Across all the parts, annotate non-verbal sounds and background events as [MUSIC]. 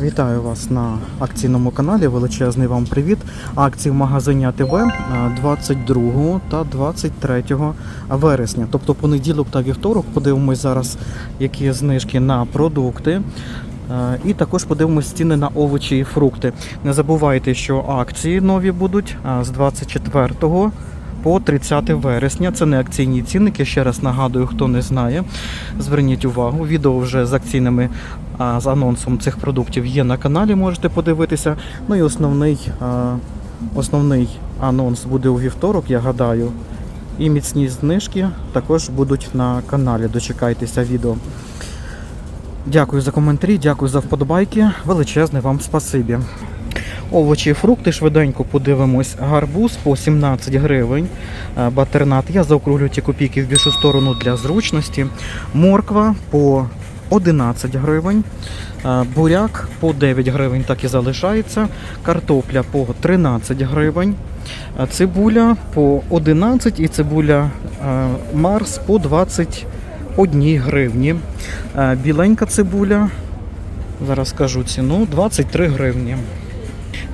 Вітаю вас на акційному каналі. Величезний вам привіт. Акції в магазині АТБ е, 22 та 23 вересня, тобто понеділок та вівторок. Подивимось зараз, які знижки на продукти. Е, І також подивимось ціни на овочі і фрукти. Не забувайте, що акції нові будуть е, з 24 по 30 вересня. Це не акційні цінники. Ще раз нагадую, хто не знає. Зверніть увагу. Відео вже з акційними з анонсом цих продуктів є на каналі. Можете подивитися. Ну і основний, основний анонс буде у вівторок, я гадаю. І міцні знижки також будуть на каналі. Дочекайтеся відео. Дякую за коментарі, дякую за вподобайки. Величезне вам спасибі. Овочі і фрукти швиденько подивимось. Гарбуз по 17 гривень. Е, Батернат. Я заокруглю ті копійки в більшу сторону для зручності. Морква по 11 гривень. Е, Буряк по 9 гривень так і залишається. Картопля по 13 гривень. Е, Цибуля по 11 і цибуля Марс по 21 гривні. Біленька цибуля. Зараз скажу ціну 23 гривні.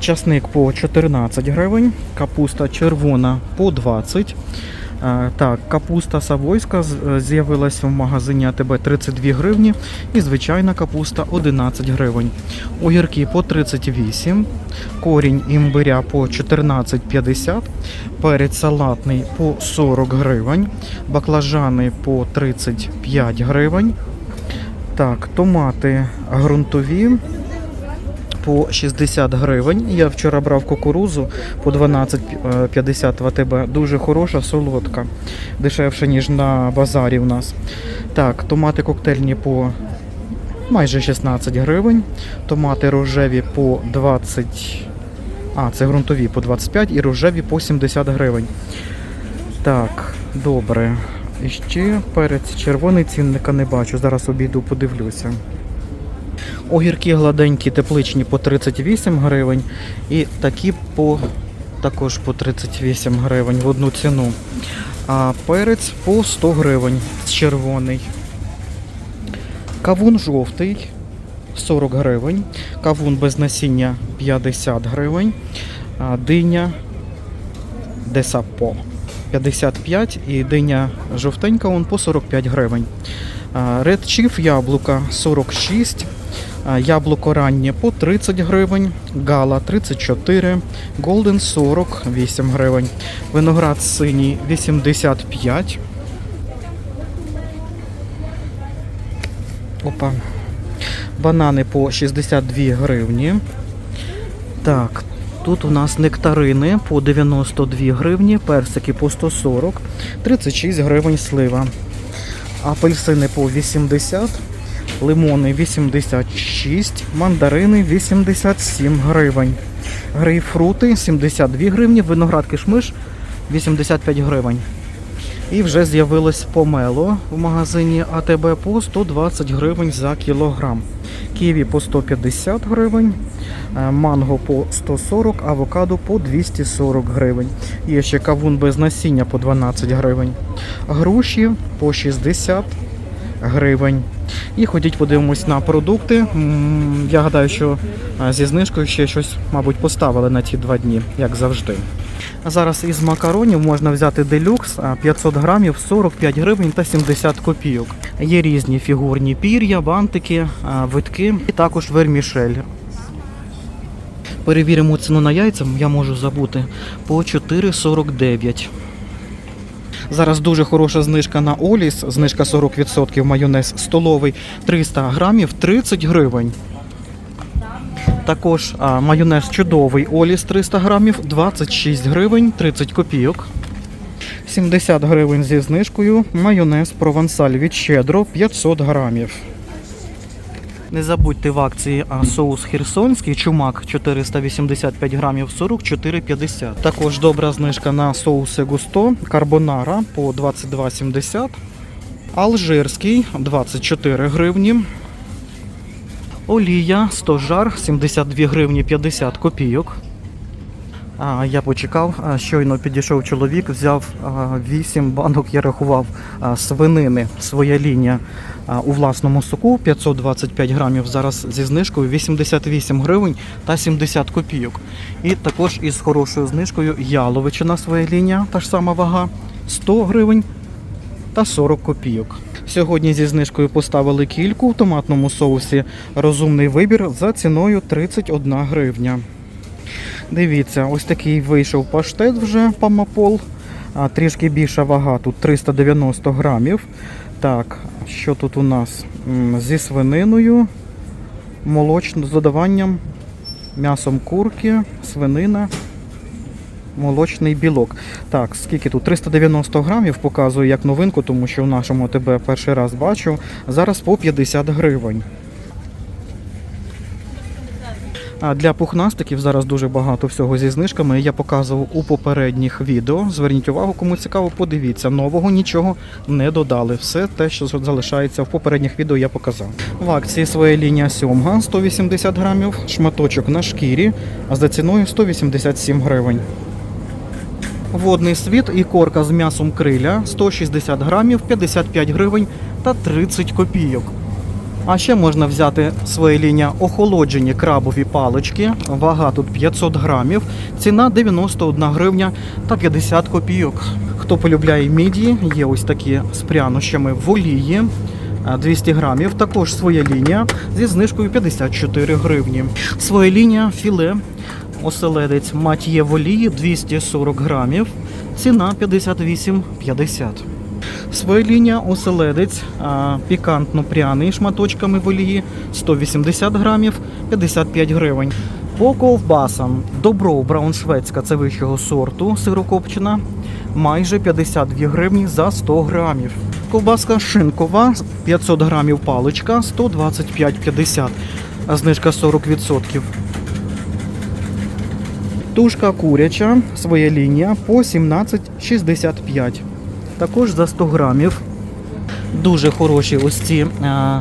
Часник по 14 гривень, капуста червона по 20. Е, Так, капуста савойська е, з'явилася в магазині АТБ 32 гривні і звичайна капуста 11 гривень. Огірки по 38, корінь імбиря по 14,50, перець салатний по 40 гривень, баклажани по 35 гривень. Так, томати ґрунтові по 60 гривень. Я вчора брав кукурузу по 12,50 в АТБ. Дуже хороша, солодка. Дешевше, ніж на базарі у нас. Так, томати коктейльні по майже 16 гривень. Томати рожеві по 20. А, це ґрунтові по 25 і рожеві по 70 гривень. Так, добре. І ще перець червоний цінника не бачу. Зараз обійду, подивлюся. Огірки гладенькі, тепличні по 38 гривень. І такі по також по 38 гривень в одну ціну. А перець по 100 гривень червоний. Кавун жовтий 40 гривень. Кавун без насіння 50 гривень. А диня десапо 55 і диня жовтенька он по 45 гривень. Chief яблука 46, а, яблуко раннє по 30 гривень, гала 34, Golden 48 гривень, виноград синій 85. Опа. Банани по 62 гривні. Так, тут у нас нектарини по 92 гривні, персики по 140, 36 гривень слива. Апельсини по 80, лимони 86, мандарини 87 гривень. Грейпфрути 72 гривні, виноград кишмиш 85 гривень. І вже з'явилось помело в магазині АТБ по 120 гривень за кілограм. Ківі по 150 гривень, е, манго по 140, авокадо по 240 гривень. Є ще кавун без насіння по 12 гривень. Груші по 60 гривень. І ходіть подивимось на продукти. Я гадаю, що е, зі знижкою ще щось, мабуть, поставили на ті два дні, як завжди. Зараз із макаронів можна взяти делюкс 500 грамів 45 гривень та 70 копійок. Є різні фігурні пір'я, бантики, витки і також вермішель. Перевіримо ціну на яйця, я можу забути, по 4,49. Зараз дуже хороша знижка на Оліс, знижка 40%, майонез столовий 300 грамів 30 гривень. Також майонез чудовий Оліс 300 грамів 26 гривень 30 копійок. 70 гривень зі знижкою. Майонез провансаль від щедро 500 грамів. Не забудьте в акції соус херсонський чумак 485 грамів 44,50. Також добра знижка на соуси густо карбонара по 22,70. Алжирський 24 гривні. Олія 100 жар 72 гривні 50 копійок. Я почекав, щойно підійшов чоловік, взяв 8 банок, я рахував свинини, своя лінія у власному соку 525 грамів. Зараз зі знижкою 88 гривень та 70 копійок. І також із хорошою знижкою яловичина своя лінія, та ж сама вага 100 гривень та 40 копійок. Сьогодні зі знижкою поставили кільку в томатному соусі. Розумний вибір за ціною 31 гривня. Дивіться, ось такий вийшов паштет вже памапол. А, трішки більша вага, тут 390 грамів. Так, що тут у нас? Зі свининою, молочним з додаванням, м'ясом курки, свинина, молочний білок. Так, скільки тут? 390 грамів показую як новинку, тому що в нашому ТБ перший раз бачу. Зараз по 50 гривень. Для пухнастиків зараз дуже багато всього зі знижками. Я показував у попередніх відео. Зверніть увагу, кому цікаво, подивіться. Нового нічого не додали. Все те, що залишається в попередніх відео, я показав. В акції своя лінія сьомга 180 грамів, шматочок на шкірі, а за ціною 187 гривень. Водний світ і корка з м'ясом криля 160 грамів, 55 гривень та 30 копійок. А ще можна взяти своє лінія охолоджені крабові палички. Вага тут 500 грамів, ціна 91 гривня та 50 копійок. Хто полюбляє мідії, є ось такі з прянощами в олії. 200 грамів, також своя лінія зі знижкою 54 гривні. Своя лінія філе оселедець мат'є в олії 240 грамів, ціна 58,50. Своя лінія оселедець пікантно-пряний шматочками в олії 180 грамів 55 гривень. По ковбасам добро брауншведська це вищого сорту сирокопчена майже 52 гривні за 100 грамів. Ковбаска шинкова 500 грамів паличка 125,50, а знижка 40%. Тушка куряча, своя лінія по 17,65. Також за 100 грамів. Дуже хороші ось ці а,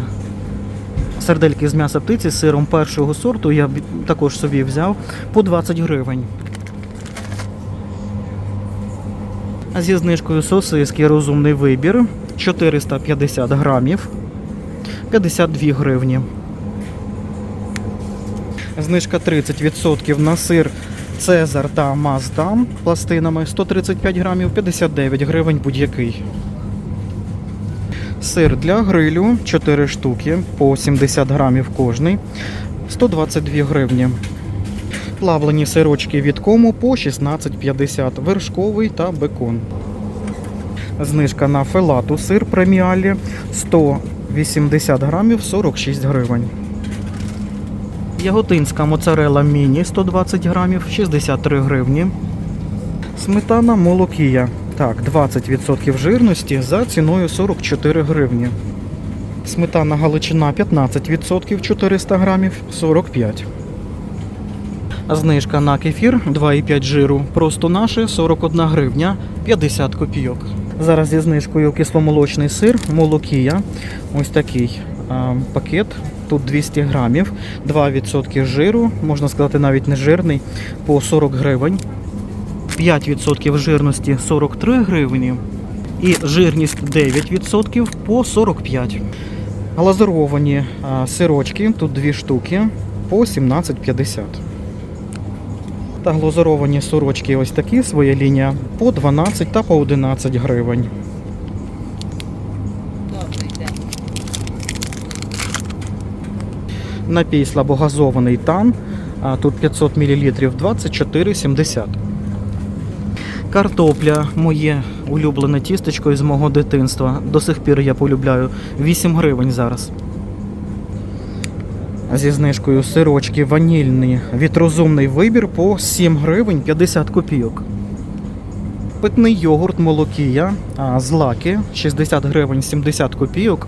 сердельки з м'яса птиці з сиром першого сорту. Я також собі взяв по 20 гривень. Зі знижкою сосиски розумний вибір 450 грамів 52 гривні. Знижка 30% на сир Цезар та Маздам пластинами 135 грамів 59 гривень будь-який. Сир для грилю 4 штуки по 70 грамів кожний 122 гривні. Плавлені сирочки від кому по 16,50 вершковий та бекон. Знижка на фелату сир преміалі 180 грамів 46 гривень. Яготинська моцарела міні 120 грамів 63 гривні. Сметана молокія. Так, 20% жирності за ціною 44 гривні. Сметана галичина 15% 400 грамів 45. Знижка на кефір 2,5 жиру. Просто наше 41 гривня 50 копійок. Зараз зі знижкою кисломолочний сир, молокія. Ось такий а, пакет. Тут 200 грамів, 2% жиру, можна сказати, навіть не жирний, по 40 гривень. 5% жирності 43 гривні. І жирність 9% по 45. Глазуровані сирочки, тут дві штуки по 17,50. Та глазуровані сорочки ось такі, своя лінія, по 12 та по 11 гривень. Напій слабогазований тан. Тут 500 мл 24,70. Картопля моє улюблене тістечко із мого дитинства. До сих пір я полюбляю 8 гривень зараз. Зі знижкою сирочки ванільні від розумний вибір по 7 гривень 50 копійок. Питний йогурт молокія а, з лаки 60 гривень 70 копійок.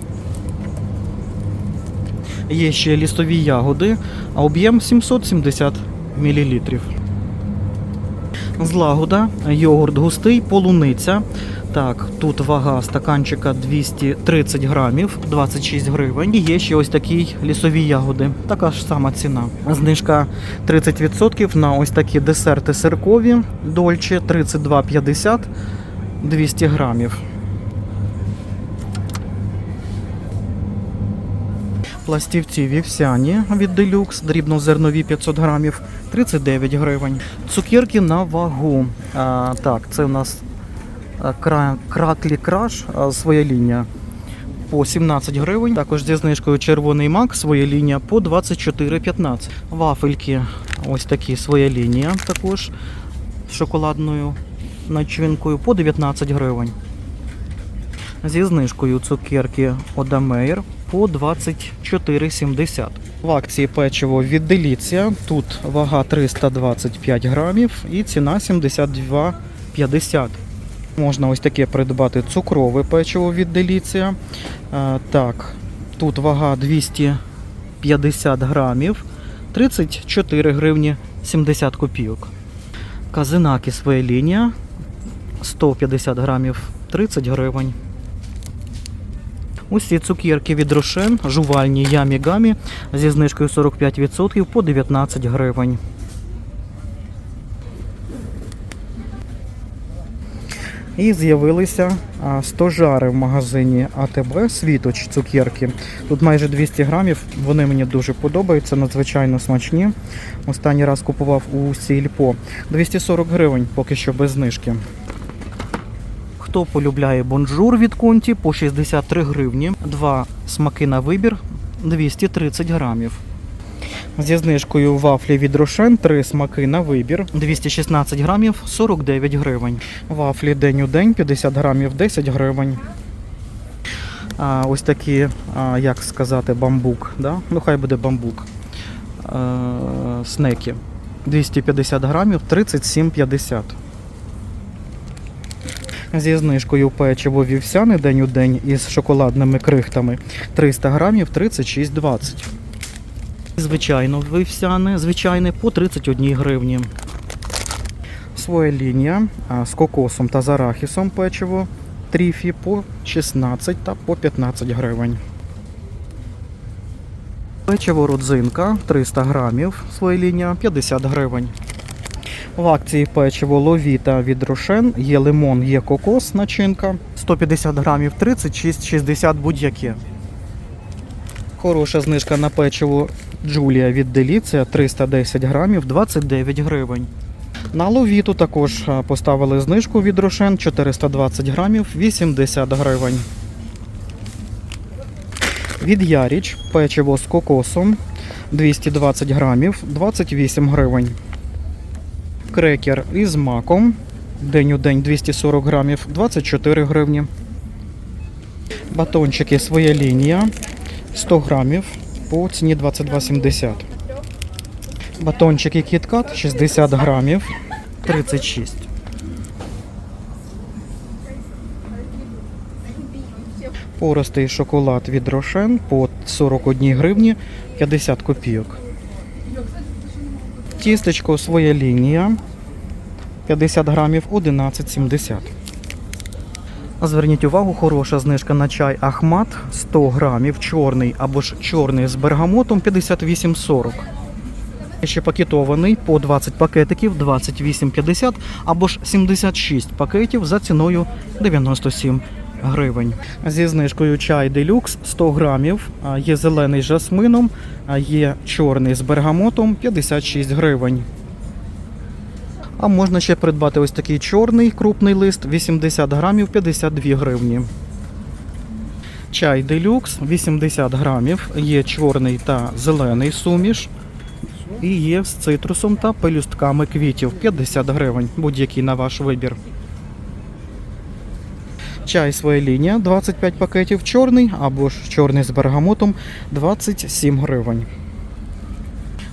Є ще лісові ягоди, а об'єм 770 мл. Злагода, йогурт густий, полуниця Так, тут вага стаканчика 230 грамів, 26 гривень. І є ще ось такі лісові ягоди. Така ж сама ціна. Знижка 30% на ось такі десерти сиркові. Дольче 32,50 200 грамів. Пластівці вівсяні від Deluxe, дрібнозернові 500 грамів, 39 гривень. Цукерки на вагу. А, так, це у нас кра, краклі краш, своя лінія по 17 гривень. Також зі знижкою червоний мак, своя лінія по 24,15. Вафельки, ось такі своя лінія, також з шоколадною начинкою по 19 гривень. Зі знижкою цукерки Одамейр по 24,70. В акції печиво від Деліція. Тут вага 325 грамів і ціна 72,50. Можна ось таке придбати цукрове печиво від Деліція. Е, Так, тут вага 250 грамів, 34 гривні 70 копійок. Казинаки своя лінія 150 грамів 30 гривень. Усі цукерки від Рошен, жувальні ямі гамі зі знижкою 45% по 19 гривень. І з'явилися стожари в магазині АТБ Світоч цукерки. Тут майже 200 грамів. Вони мені дуже подобаються, надзвичайно смачні. Останній раз купував у Сільпо. 240 гривень поки що без знижки. Хто полюбляє бонжур від Конті по 63 гривні. Два смаки на вибір 230 грамів. Зі знижкою вафлі від Рошен 3 смаки на вибір 216 грамів 49 гривень. Вафлі день у день 50 грамів 10 гривень. А, ось такі, а, як сказати, бамбук. Да? Ну хай буде бамбук. Е, снеки. 250 грамів 37,50. Зі знижкою печиво вівсяне день у день із шоколадними крихтами 300 грамів 36,20. Звичайно, вівсяне, звичайне по 31 гривні. Своя лінія з кокосом та з арахісом печиво тріфі по 16 та по 15 гривень. Печиво родзинка 300 грамів, своя лінія 50 гривень. В акції печиво ловіта від Рошен, є лимон, є кокос, начинка 150 грамів 36,60 будь-яке. Хороша знижка на печиво Джулія від Деліція 310 грамів 29 гривень. На ловіту також поставили знижку від Рошен 420 грамів 80 гривень. Від Яріч печиво з кокосом 220 грамів 28 гривень. Крекер із маком день у день 240 грамів 24 гривні. Батончики своя лінія 100 грамів по ціні 22,70. Батончики KitKat 60 грамів 36. Поростий шоколад від Рошен по 41 гривні 50 копійок. Тістечко своя лінія 50 грамів 11,70. А Зверніть увагу, хороша знижка на чай Ахмат 100 грамів, чорний або ж чорний з бергамотом 58,40. Ще пакетований по 20 пакетиків 28,50 або ж 76 пакетів за ціною 97 гривень. Зі знижкою чай делюкс 100 грамів. Є зелений з жасмином, є чорний з бергамотом 56 гривень. А можна ще придбати ось такий чорний крупний лист 80 грамів 52 гривні. Чай делюкс 80 грамів. Є чорний та зелений суміш. І є з цитрусом та пелюстками квітів 50 гривень. Будь-який на ваш вибір. Чай своя лінія 25 пакетів чорний або ж чорний з бергамотом 27 гривень.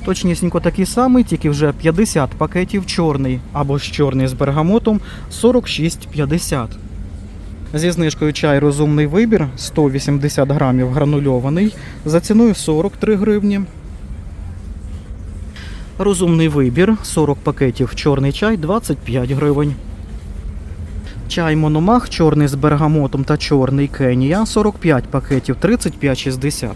Точнісінько такий самий, тільки вже 50 пакетів чорний або ж чорний з бергамотом 46,50. Зі знижкою чай розумний вибір 180 грамів гранульований за ціною 43 гривні. Розумний вибір 40 пакетів чорний чай 25 гривень. Чай Мономах, чорний з бергамотом та чорний Кенія 45 пакетів 35,60.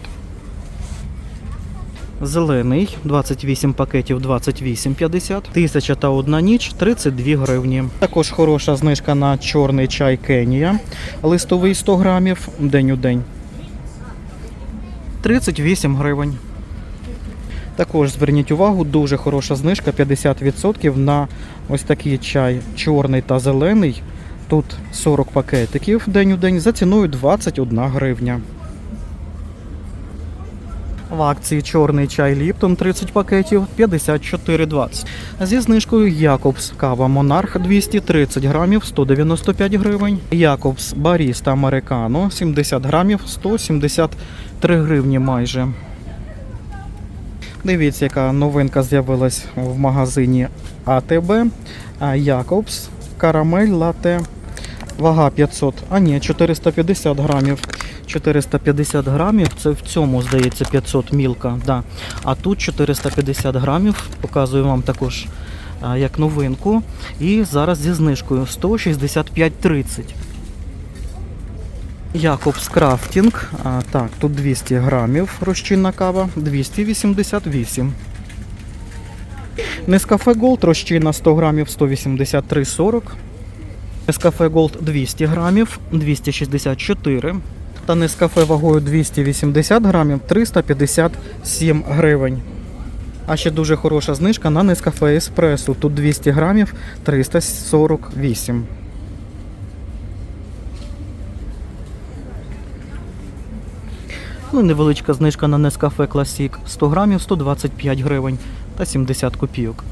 Зелений 28 пакетів 28,50. Тисяча та одна ніч 32 гривні. Також хороша знижка на чорний чай Кенія. Листовий 100 грамів день у день. 38 гривень. Також зверніть увагу, дуже хороша знижка 50% на ось такий чай чорний та зелений. Тут 40 пакетиків день у день за ціною 21 гривня. В акції чорний чай Ліптон 30 пакетів 54,20. Зі знижкою Якобс Кава Монарх 230 грамів 195 гривень. Якобс Баріста Американо 70 грамів 173 гривні майже. Дивіться, яка новинка з'явилась в магазині АТБ. Якобс Карамель лате. Вага 500, а ні, 450 грамів. 450 грамів, це в цьому, здається, 500 мілка. Да. А тут 450 грамів, показую вам також як новинку. І зараз зі знижкою 165,30. Якобс Крафтінг. Так, тут 200 грамів розчинна кава, 288. Нескафе Голд розчинна 100 грамів 183,40. Нескафе Голд 200 грамів 264. Та Нескафе вагою 280 грамів 357 гривень. А ще дуже хороша знижка на Нескафе Еспресо. Тут 200 грамів 348. Ну, і невеличка знижка на Нескафе Classic 100 грамів 125 гривень та 70 копійок.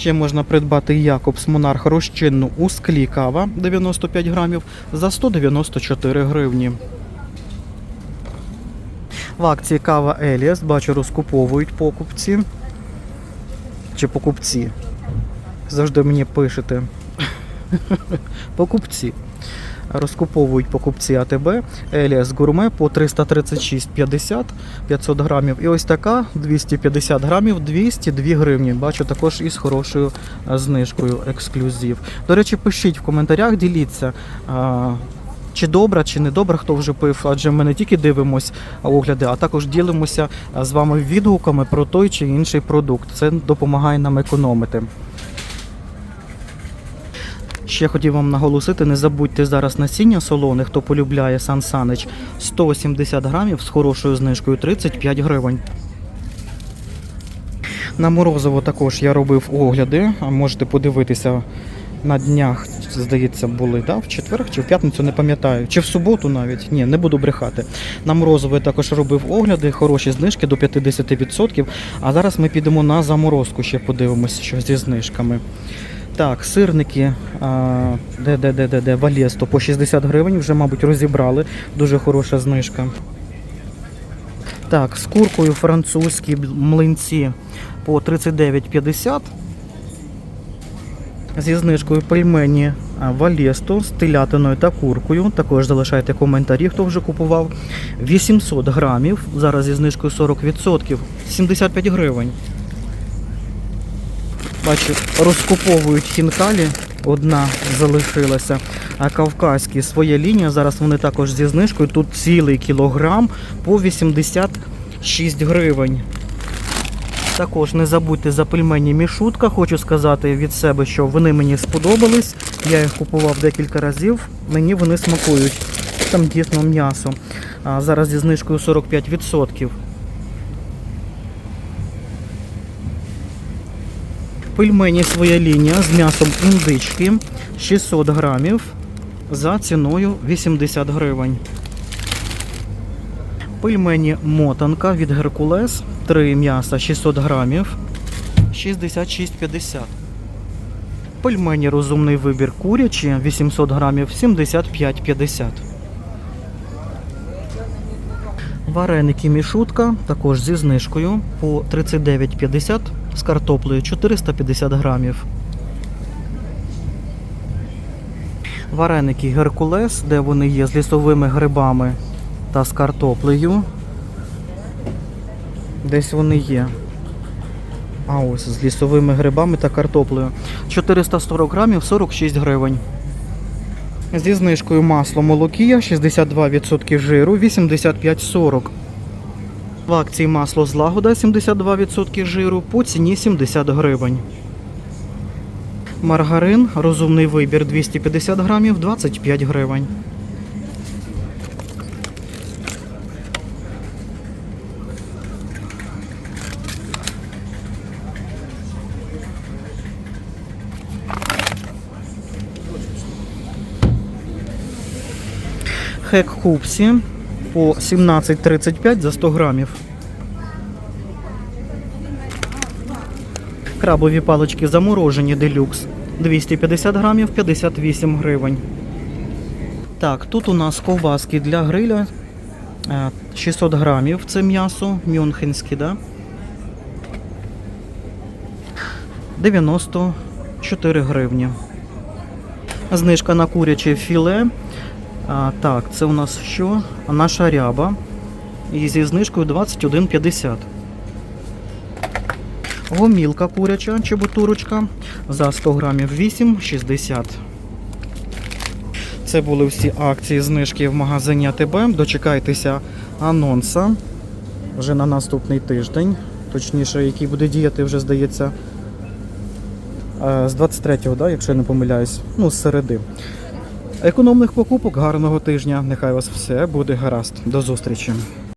Ще можна придбати Якобс Монарх розчинну у склі кава 95 грамів за 194 гривні. В акції кава Еліас, бачу, розкуповують покупці. Чи покупці. Завжди мені пишете. [LAUGHS] Покупці. Розкуповують покупці АТБ Еліас Гурме по 336,50 500 грамів. І ось така 250 грамів 202 гривні. Бачу також із хорошою знижкою ексклюзив. До речі, пишіть в коментарях, діліться. Чи добра, чи не добра, хто вже пив, адже ми не тільки дивимось огляди, а також ділимося з вами відгуками про той чи інший продукт. Це допомагає нам економити. Ще хотів вам наголосити, не забудьте зараз насіння солоне, хто полюбляє Сан Санич, 170 грамів з хорошою знижкою 35 гривень. На морозиво також я робив огляди, а можете подивитися на днях, здається, були, да? в четвер чи в п'ятницю, не пам'ятаю, чи в суботу навіть. Ні, не буду брехати. На морозиво я також робив огляди, хороші знижки до 50%. А зараз ми підемо на заморозку, ще подивимося, що зі знижками. Так, сирники, де, де, де, де, Валєсто по 60 гривень, вже, мабуть, розібрали. Дуже хороша знижка. Так, з куркою французькі млинці по 39,50. Зі знижкою пельмені Валєсто з телятиною та куркою. Також залишайте коментарі, хто вже купував. 800 грамів. Зараз зі знижкою 40%. 75 гривень. Бачу, розкуповують хінкалі. Одна залишилася. А кавказькі своя лінія. Зараз вони також зі знижкою. Тут цілий кілограм по 86 гривень. Також не забудьте за пельмені мішутка. Хочу сказати від себе, що вони мені сподобались. Я їх купував декілька разів. Мені вони смакують. Там дійсно м'ясо. А зараз зі знижкою 45%. Пельмені своя лінія з м'ясом індички 600 грамів за ціною 80 гривень. Пельмені мотанка від Геркулес 3 м'яса 600 грамів 66,50. Пельмені розумний вибір курячі 800 грамів 75,50. Вареники мішутка також зі знижкою по 39,50 з картоплею 450 грамів. Вареники Геркулес, де вони є з лісовими грибами та з картоплею. Десь вони є. А ось з лісовими грибами та картоплею. 440 грамів 46 гривень. Зі знижкою масло молокія 62% жиру 85,40. В акції масло злагода 72% жиру по ціні 70 гривень. Маргарин, розумний вибір 250 грамів 25 гривень. Хек Хупсі по 17,35 за 100 грамів. Крабові палички заморожені делюкс 250 грамів 58 гривень. Так, тут у нас ковбаски для гриля е, 600 грамів. Це м'ясо мюнхенське, да? 94 гривні. Знижка на куряче філе. А, так, це у нас що? Наша ряба. Зі знижкою 21,50. Гомілка куряча чебутурочка за 100 грамів 8,60. Це були всі акції знижки в магазині АТБ. Дочекайтеся анонса вже на наступний тиждень. Точніше, який буде діяти вже, здається, е, з 23-го, да, якщо я не помиляюсь, ну, з середи. Економних покупок, гарного тижня. Нехай вас все буде гаразд. До зустрічі.